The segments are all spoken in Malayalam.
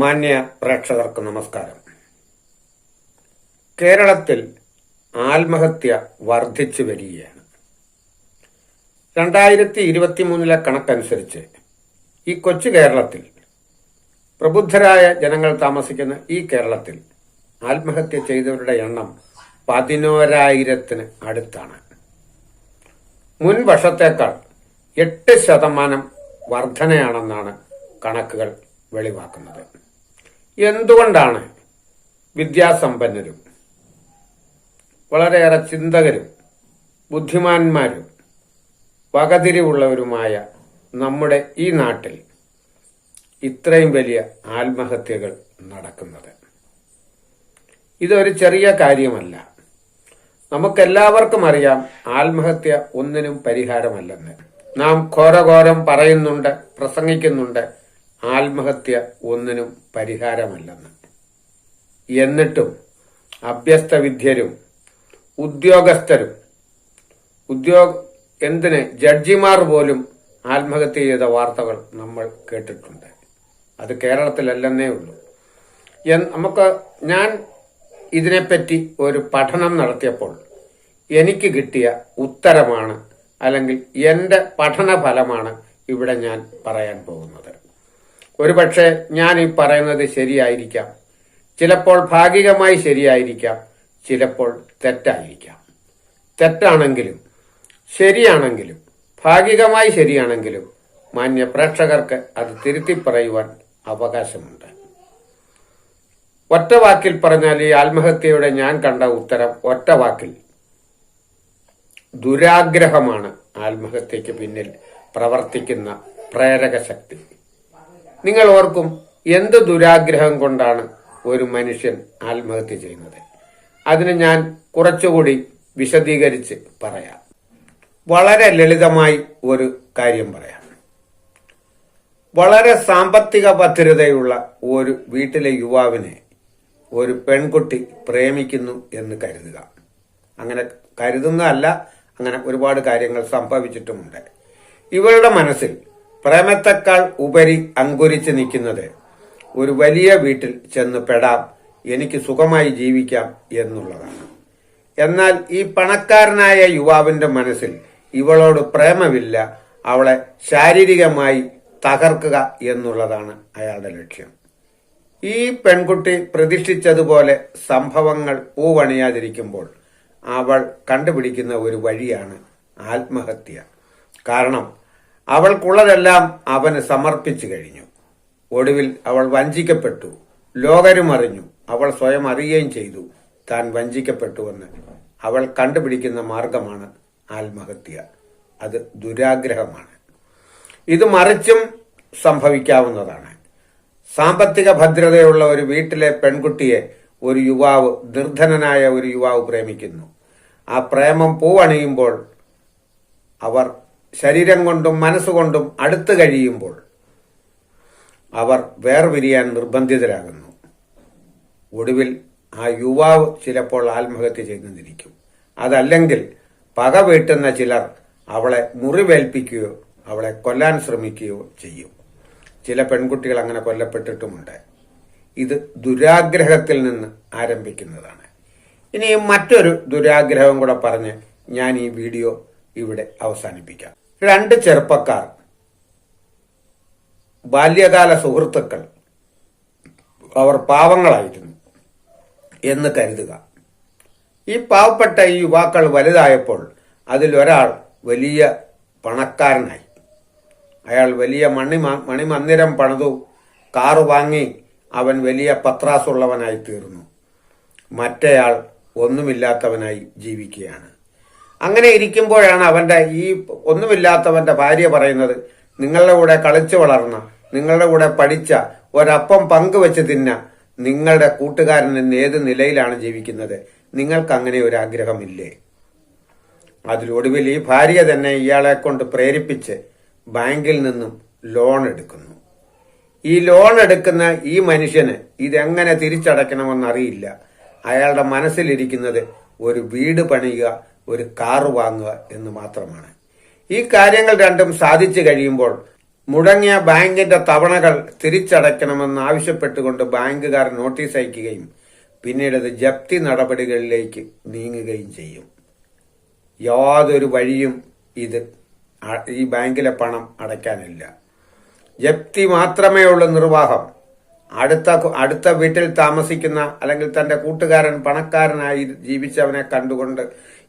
മാന്യ പ്രേക്ഷകർക്ക് നമസ്കാരം. കേരളത്തിൽ ആത്മഹത്യ വർദ്ധിച്ചു വരികയാണ്. രണ്ടായിരത്തി ഇരുപത്തിമൂന്നിലെ കണക്കനുസരിച്ച് ഈ കൊച്ചു കേരളത്തിൽ പ്രബുദ്ധരായ ജനങ്ങൾ താമസിക്കുന്ന ഈ കേരളത്തിൽ ആത്മഹത്യ ചെയ്തവരുടെ എണ്ണം പതിനോരായിരത്തിന് അടുത്താണ്. മുൻ വർഷത്തേക്കാൾ എട്ട് ശതമാനം വർധനയാണെന്നാണ് കണക്കുകൾ വെളിവാക്കുന്നത്. എന്തുകൊണ്ടാണ് വിദ്യാസമ്പന്നരും വളരെയേറെ ചിന്തകരും ബുദ്ധിമാന്മാരും വകതിരിവുള്ളവരുമായ നമ്മുടെ ഈ നാട്ടിൽ ഇത്രയും വലിയ ആത്മഹത്യകൾ നടക്കുന്നത്? ഇതൊരു ചെറിയ കാര്യമല്ല. നമുക്കെല്ലാവർക്കും അറിയാം ആത്മഹത്യ ഒന്നിനും പരിഹാരമല്ലെന്ന്. നാം ഘോരഘോരം പറയുന്നുണ്ട് പ്രസംഗിക്കുന്നുണ്ട് ആത്മഹത്യ ഒന്നിനും പരിഹാരമല്ലെന്ന്. എന്നിട്ടും അഭ്യസ്ത വിദ്യരും ഉദ്യോഗസ്ഥരും ഉദ്യോഗ എന്തിന് ജഡ്ജിമാർ പോലും ആത്മഹത്യ ചെയ്ത വാർത്തകൾ നമ്മൾ കേട്ടിട്ടുണ്ട്. അത് കേരളത്തിലല്ലെന്നേ ഉള്ളൂ. നമുക്ക് ഞാൻ ഇതിനെപ്പറ്റി ഒരു പഠനം നടത്തിയപ്പോൾ എനിക്ക് കിട്ടിയ ഉത്തരമാണ് അല്ലെങ്കിൽ എന്റെ പഠന ഫലമാണ് ഇവിടെ ഞാൻ പറയാൻ പോകുന്നത്. ഒരുപക്ഷെ ഞാൻ ഈ പറയുന്നത് ശരിയായിരിക്കാം. ചിലപ്പോൾ ഭാഗികമായി ശരിയായിരിക്കാം ചിലപ്പോൾ തെറ്റായിരിക്കാം. തെറ്റാണെങ്കിലും ശരിയാണെങ്കിലും ഭാഗികമായി ശരിയാണെങ്കിലും മാന്യ പ്രേക്ഷകർക്ക് അത് തിരുത്തി പറയുവാൻ അവകാശമുണ്ട്. ഒറ്റ വാക്കിൽ പറഞ്ഞാൽ ഈ ആത്മഹത്യയുടെ ഞാൻ കണ്ട ഉത്തരം ഒറ്റ വാക്കിൽ. ദുരാഗ്രഹമാണ് ആത്മഹത്യക്ക് പിന്നിൽ പ്രവർത്തിക്കുന്ന പ്രേരക ശക്തി നിങ്ങൾ ഓർക്കും എന്ത് ദുരാഗ്രഹം കൊണ്ടാണ് ഒരു മനുഷ്യൻ ആത്മഹത്യ ചെയ്യുന്നത്. അതിന് ഞാൻ കുറച്ചുകൂടി വിശദീകരിച്ച് പറയാം. വളരെ ലളിതമായി ഒരു കാര്യം പറയാം. വളരെ സാമ്പത്തിക ഭദ്രതയുള്ള ഒരു വീട്ടിലെ യുവാവിനെ ഒരു പെൺകുട്ടി പ്രേമിക്കുന്നു എന്ന് കരുതുക. അങ്ങനെ കരുതുന്നതല്ല അങ്ങനെ ഒരുപാട് കാര്യങ്ങൾ സംഭവിച്ചിട്ടുമുണ്ട്. ഇവളുടെ മനസ്സിൽ പ്രേമത്തെക്കാൾ ഉപരി അങ്കുരിച്ച് നിൽക്കുന്നത്. ഒരു വലിയ വീട്ടിൽ ചെന്ന് പെടാം എനിക്ക് സുഖമായി ജീവിക്കാം എന്നുള്ളതാണ്. എന്നാൽ ഈ പണക്കാരനായ യുവാവിന്റെ മനസ്സിൽ ഇവളോട് പ്രേമമില്ല അവളെ ശാരീരികമായി തകർക്കുക എന്നുള്ളതാണ് അയാളുടെ ലക്ഷ്യം. ഈ പെൺകുട്ടി പ്രതീക്ഷിച്ചതുപോലെ സംഭവങ്ങൾ പൂവണിയാതിരിക്കുമ്പോൾ അവൾ കണ്ടുപിടിക്കുന്ന ഒരു വഴിയാണ് ആത്മഹത്യ. കാരണം അവൾക്കുള്ളതെല്ലാം അവന് സമർപ്പിച്ചു കഴിഞ്ഞു. ഒടുവിൽ അവൾ വഞ്ചിക്കപ്പെട്ടു. ലോകരും അറിഞ്ഞു. അവൾ സ്വയം അറിയുകയും ചെയ്തു. താൻ വഞ്ചിക്കപ്പെട്ടുവെന്ന് അവൾ കണ്ടുപിടിക്കുന്ന മാർഗമാണ് ആത്മഹത്യ. അത് ദുരാഗ്രഹമാണ്. ഇത് മറിച്ചും സംഭവിക്കാവുന്നതാണ്. സാമ്പത്തിക ഭദ്രതയുള്ള ഒരു വീട്ടിലെ പെൺകുട്ടിയെ ഒരു യുവാവ് നിർധനനായ ഒരു യുവാവ് പ്രേമിക്കുന്നു. ആ പ്രേമം പൂവണിയുമ്പോൾ അവർ ശരീരം കൊണ്ടും മനസ്സുകൊണ്ടും അടുത്തു കഴിയുമ്പോൾ അവർ വേർപിരിയാൻ നിർബന്ധിതരാകുന്നു. ഒടുവിൽ ആ യുവാവ് ചിലപ്പോൾ ആത്മഹത്യ ചെയ്തെന്നിരിക്കും അതല്ലെങ്കിൽ പക വീട്ടുന്ന ചിലർ അവളെ മുറിവേൽപ്പിക്കുകയോ അവളെ കൊല്ലാൻ ശ്രമിക്കുകയോ ചെയ്യും. ചില പെൺകുട്ടികൾ അങ്ങനെ കൊല്ലപ്പെട്ടിട്ടുമുണ്ട്. ഇത് ദുരാഗ്രഹത്തിൽ നിന്ന് ആരംഭിക്കുന്നതാണ്. ഇനി മറ്റൊരു ദുരാഗ്രഹം കൂടെ പറഞ്ഞ് ഞാൻ ഈ വീഡിയോ ഇവിടെ അവസാനിപ്പിക്കാം. രണ്ട് ചെറുപ്പക്കാർ ബാല്യകാല സുഹൃത്തുക്കൾ അവർ പാവങ്ങളായിരുന്നു എന്ന് കരുതുക. ഈ പാവപ്പെട്ട ഈ യുവാക്കൾ വലുതായപ്പോൾ അതിലൊരാൾ വലിയ പണക്കാരനായി. അയാൾ വലിയ മണി മണിമന്ദിരം പണിതു കാറ് വാങ്ങി അവൻ വലിയ പത്രാസുള്ളവനായി തീർന്നു. മറ്റേയാൾ ഒന്നുമില്ലാത്തവനായി ജീവിക്കുകയാണ്. അങ്ങനെ ഇരിക്കുമ്പോഴാണ് അവന്റെ ഈ ഒന്നുമില്ലാത്തവന്റെ ഭാര്യ പറയുന്നത് നിങ്ങളുടെ കൂടെ കളിച്ചു വളർന്ന നിങ്ങളുടെ കൂടെ പഠിച്ച ഒരപ്പം പങ്കുവെച്ച് തിന്ന നിങ്ങളുടെ കൂട്ടുകാരൻ ഏത് നിലയിലാണ് ജീവിക്കുന്നത്? നിങ്ങൾക്ക് അങ്ങനെ ഒരു ആഗ്രഹമില്ലേ? അതിലൊടുവിൽ ഈ ഭാര്യ തന്നെ ഇയാളെ കൊണ്ട് പ്രേരിപ്പിച്ച് ബാങ്കിൽ നിന്നും ലോൺ എടുക്കുന്നു. ഈ ലോൺ എടുക്കുന്ന ഈ മനുഷ്യന് ഇതെങ്ങനെ തിരിച്ചടയ്ക്കണമെന്നറിയില്ല. അയാളുടെ മനസ്സിലിരിക്കുന്നത് ഒരു വീട് പണിയുക ഒരു കാർ വാങ്ങുക എന്ന് മാത്രമാണ്. ഈ കാര്യങ്ങൾ രണ്ടും സാധിച്ചു കഴിയുമ്പോൾ മുടങ്ങിയ ബാങ്കിന്റെ തവണകൾ തിരിച്ചടയ്ക്കണമെന്ന് ആവശ്യപ്പെട്ടുകൊണ്ട് ബാങ്കുകാർ നോട്ടീസ് അയക്കുകയും പിന്നീട് അത് ജപ്തി നടപടികളിലേക്ക് നീങ്ങുകയും ചെയ്യും. യാതൊരു വഴിയും ഇത് ഈ ബാങ്കിലെ പണം അടയ്ക്കാനില്ല. ജപ്തി മാത്രമേ ഉള്ളൂ നിർവാഹം. അടുത്ത അടുത്ത വീട്ടിൽ താമസിക്കുന്ന അല്ലെങ്കിൽ തന്റെ കൂട്ടുകാരൻ പണക്കാരനായി ജീവിച്ചവനെ കണ്ടുകൊണ്ട്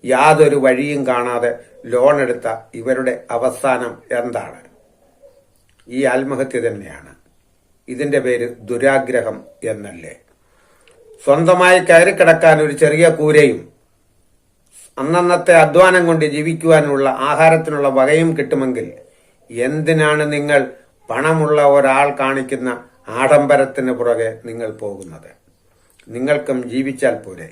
യാതൊരു വഴിയും കാണാതെ ലോൺ എടുത്ത ഇവരുടെ അവസാനം എന്താണ്? ഈ ആത്മഹത്യ തന്നെയാണ്. ഇതിന്റെ പേര് ദുരാഗ്രഹം എന്നല്ലേ? സ്വന്തമായി കയറിക്കിടക്കാൻ ഒരു ചെറിയ കൂരയും അന്നന്നത്തെ അധ്വാനം കൊണ്ട് ജീവിക്കുവാനുള്ള ആഹാരത്തിനുള്ള വകയും കിട്ടുമെങ്കിൽ എന്തിനാണ് നിങ്ങൾ പണമുള്ള ഒരാൾ കാണിക്കുന്ന ആഡംബരത്തിന് പുറകെ നിങ്ങൾ പോകുന്നത്. നിങ്ങൾക്കും ജീവിച്ചാൽ പോരെ.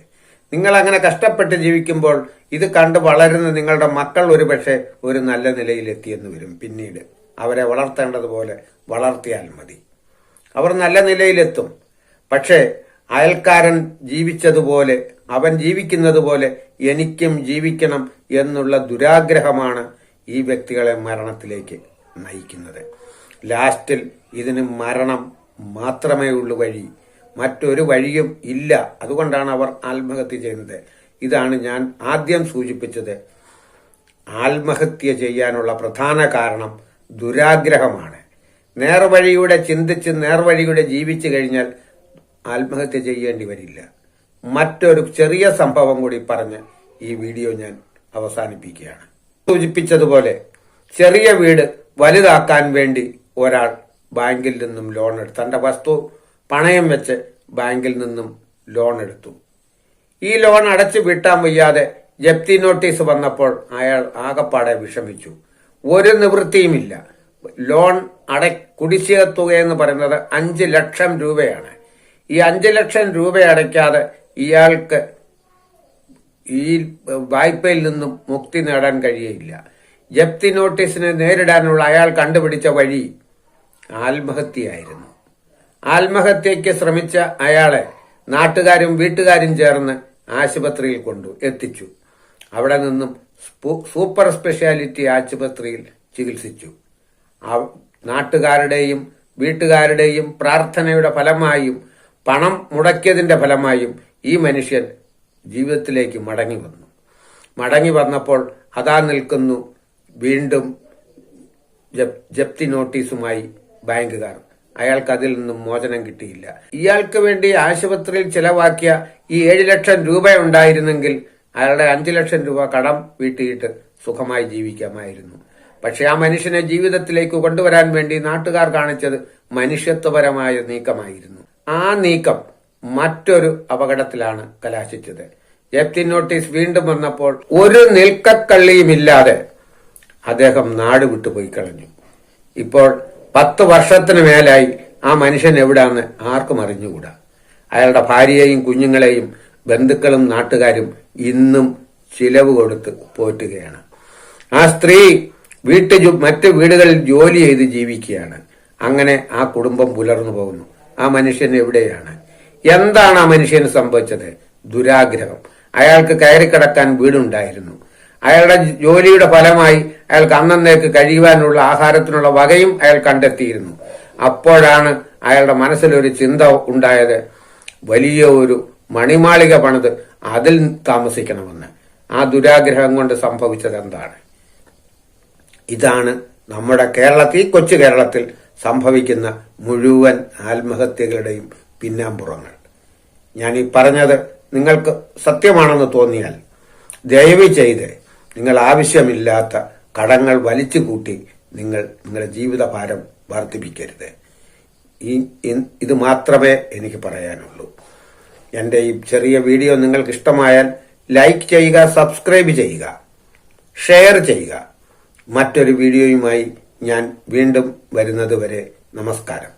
നിങ്ങൾ അങ്ങനെ കഷ്ടപ്പെട്ട് ജീവിക്കുമ്പോൾ ഇത് കണ്ട് വളരുന്ന നിങ്ങളുടെ മക്കൾ ഒരുപക്ഷെ ഒരു നല്ല നിലയിലെത്തിയെന്ന് വരും. പിന്നീട് അവരെ വളർത്തേണ്ടതുപോലെ വളർത്തിയാൽ മതി. അവർ നല്ല നിലയിലെത്തും. പക്ഷേ അയൽക്കാരൻ ജീവിച്ചതുപോലെ അവൻ ജീവിക്കുന്നത് പോലെ എനിക്കും ജീവിക്കണം എന്നുള്ള ദുരാഗ്രഹമാണ് ഈ വ്യക്തികളെ മരണത്തിലേക്ക് നയിക്കുന്നത്. ലാസ്റ്റിൽ ഇതിന് മരണം മാത്രമേ ഉള്ളൂ വഴി. മറ്റൊരു വഴിയും ഇല്ല. അതുകൊണ്ടാണ് അവർ ആത്മഹത്യ ചെയ്യുന്നത് ഇതാണ് ഞാൻ ആദ്യം സൂചിപ്പിച്ചത്. ആത്മഹത്യ ചെയ്യാനുള്ള പ്രധാന കാരണം ദുരാഗ്രഹമാണ്. നേർവഴിയുടെ ചിന്തിച്ച് നേർവഴിയുടെ ജീവിച്ചു കഴിഞ്ഞാൽ ആത്മഹത്യ ചെയ്യേണ്ടി വരില്ല. മറ്റൊരു ചെറിയ സംഭവം കൂടി പറഞ്ഞ് ഈ വീഡിയോ ഞാൻ അവസാനിപ്പിക്കുകയാണ്. സൂചിപ്പിച്ചതുപോലെ ചെറിയ വീട് വലുതാക്കാൻ വേണ്ടി ഒരാൾ ബാങ്കിൽ നിന്നും ലോൺ എടുത്തു. തന്റെ വസ്തു പണയം വെച്ച് ബാങ്കിൽ നിന്നും ലോൺ എടുത്തു. ഈ ലോൺ അടച്ചു വിട്ടാൻ വയ്യാതെ ജപ്തി നോട്ടീസ് വന്നപ്പോൾ അയാൾ ആകപ്പാടെ വിഷമിച്ചു. ഒരു നിവൃത്തിയുമില്ല. ലോൺ അട കുടിശ്ശിക തുക എന്ന് പറയുന്നത് അഞ്ച് ലക്ഷം രൂപയാണ്. ഈ അഞ്ച് ലക്ഷം രൂപ അടയ്ക്കാതെ ഇയാൾക്ക് ഈ വായ്പയിൽ നിന്നും മുക്തി നേടാൻ കഴിയില്ല ജപ്തി നോട്ടീസിനെ നേരിടാനുള്ള അയാൾ കണ്ടുപിടിച്ച വഴി ആത്മഹത്യയായിരുന്നു. ആത്മഹത്യയ്ക്ക് ശ്രമിച്ച അയാളെ നാട്ടുകാരും വീട്ടുകാരും ചേർന്ന് ആശുപത്രിയിൽ കൊണ്ടു എത്തിച്ചു. അവിടെ നിന്നും സൂപ്പർ സ്പെഷ്യാലിറ്റി ആശുപത്രിയിൽ ചികിത്സിച്ചു. നാട്ടുകാരുടെയും വീട്ടുകാരുടെയും പ്രാർത്ഥനയുടെ ഫലമായും പണം മുടക്കിയതിന്റെ ഫലമായും ഈ മനുഷ്യൻ ജീവിതത്തിലേക്ക് മടങ്ങി വന്നു. മടങ്ങി വന്നപ്പോൾ അതാ നിൽക്കുന്നു വീണ്ടും ജപ്തി നോട്ടീസുമായി ബാങ്കുകാർ. അയാൾക്ക് അതിൽ നിന്നും മോചനം കിട്ടിയില്ല. ഇയാൾക്ക് വേണ്ടി ആശുപത്രിയിൽ ചെലവാക്കിയ ഈ ഏഴ് ലക്ഷം രൂപ ഉണ്ടായിരുന്നെങ്കിൽ അയാളുടെ അഞ്ചു ലക്ഷം രൂപ കടം വീട്ടിയിട്ട് സുഖമായി ജീവിക്കാമായിരുന്നു. പക്ഷെ ആ മനുഷ്യനെ ജീവിതത്തിലേക്ക് കൊണ്ടുവരാൻ വേണ്ടി നാട്ടുകാർ കാണിച്ചത് മനുഷ്യത്വപരമായ നീക്കമായിരുന്നു. ആ നീക്കം മറ്റൊരു അപകടത്തിലാണ് കലാശിച്ചത്. ജപ്തി നോട്ടീസ് വീണ്ടും വന്നപ്പോൾ ഒരു നിൽക്കക്കള്ളിയുമില്ലാതെ അദ്ദേഹം നാട് വിട്ടുപോയി കളഞ്ഞു. ഇപ്പോൾ പത്ത് വർഷത്തിന് മേലായി ആ മനുഷ്യൻ എവിടാന്ന് ആർക്കും അറിഞ്ഞുകൂടാ. അയാളുടെ ഭാര്യയെയും കുഞ്ഞുങ്ങളെയും ബന്ധുക്കളും നാട്ടുകാരും ഇന്നും ചിലവ് കൊടുത്ത് പോറ്റുകയാണ്. ആ സ്ത്രീ വീട്ടു മറ്റ് വീടുകളിൽ ജോലി ചെയ്ത് ജീവിക്കുകയാണ്. അങ്ങനെ ആ കുടുംബം പുലർന്നു പോകുന്നു. ആ മനുഷ്യൻ എവിടെയാണ്? എന്താണ് ആ മനുഷ്യന് സംഭവിച്ചത്? ദുരാഗ്രഹം. അയാൾക്ക് കയറി കിടക്കാൻ വീടുണ്ടായിരുന്നു. അയാളുടെ ജോലിയുടെ ഫലമായി അയാൾക്ക് അന്നേക്ക് കഴിയുവാനുള്ള ആഹാരത്തിനുള്ള വകയും അയാൾ കണ്ടെത്തിയിരുന്നു. അപ്പോഴാണ് അയാളുടെ മനസ്സിലൊരു ചിന്ത ഉണ്ടായത്. വലിയ ഒരു മണിമാളിക പണിത് അതിൽ താമസിക്കണമെന്ന്. ആ ദുരാഗ്രഹം കൊണ്ട് സംഭവിച്ചത് എന്താണ്? ഇതാണ് നമ്മുടെ കേരളത്തിൽ കൊച്ചു കേരളത്തിൽ സംഭവിക്കുന്ന മുഴുവൻ ആത്മഹത്യകളുടെയും പിന്നാമ്പുറങ്ങൾ. ഞാൻ ഈ പറഞ്ഞത് നിങ്ങൾക്ക് സത്യമാണെന്ന് തോന്നിയാൽ ദയവ് ചെയ്ത് നിങ്ങൾ ആവശ്യമില്ലാത്ത കടങ്ങൾ വലിച്ചു കൂട്ടി നിങ്ങൾ നിങ്ങളുടെ ജീവിതഭാരം വർദ്ധിപ്പിക്കരുത്. ഈ ഇത് മാത്രമേ എനിക്ക് പറയാനുള്ളൂ. എന്റെ ഈ ചെറിയ വീഡിയോ നിങ്ങൾക്ക് ഇഷ്ടമായാൽ ലൈക്ക് ചെയ്യുക സബ്സ്ക്രൈബ് ചെയ്യുക ഷെയർ ചെയ്യുക. മറ്റൊരു വീഡിയോയുമായി ഞാൻ വീണ്ടും വരുന്നതുവരെ നമസ്കാരം.